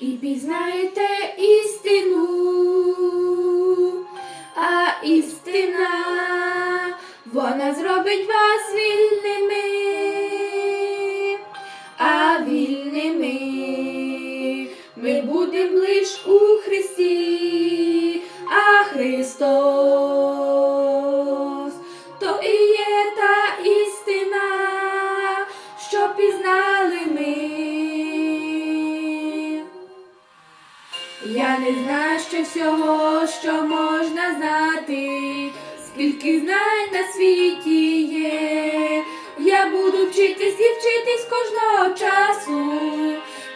і пізнаєте істину, а істина вона зробить вас вільними, а вільними ми будемо лиш у Я не знаю ще всього, що можна знати, скільки знань на світі є. Я буду вчитись і вчитись кожного часу,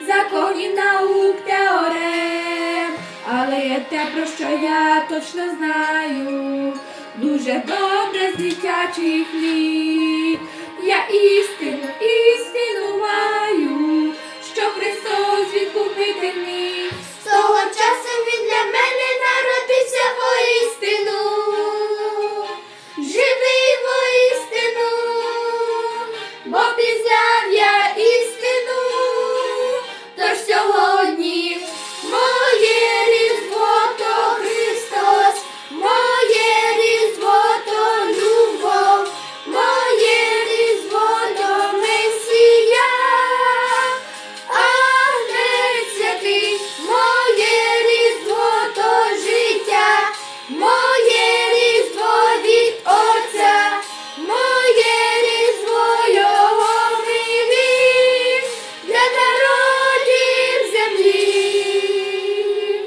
законів наук, теорем, але є те, про що я точно знаю, дуже добре з дитячих літ. Я істину, істину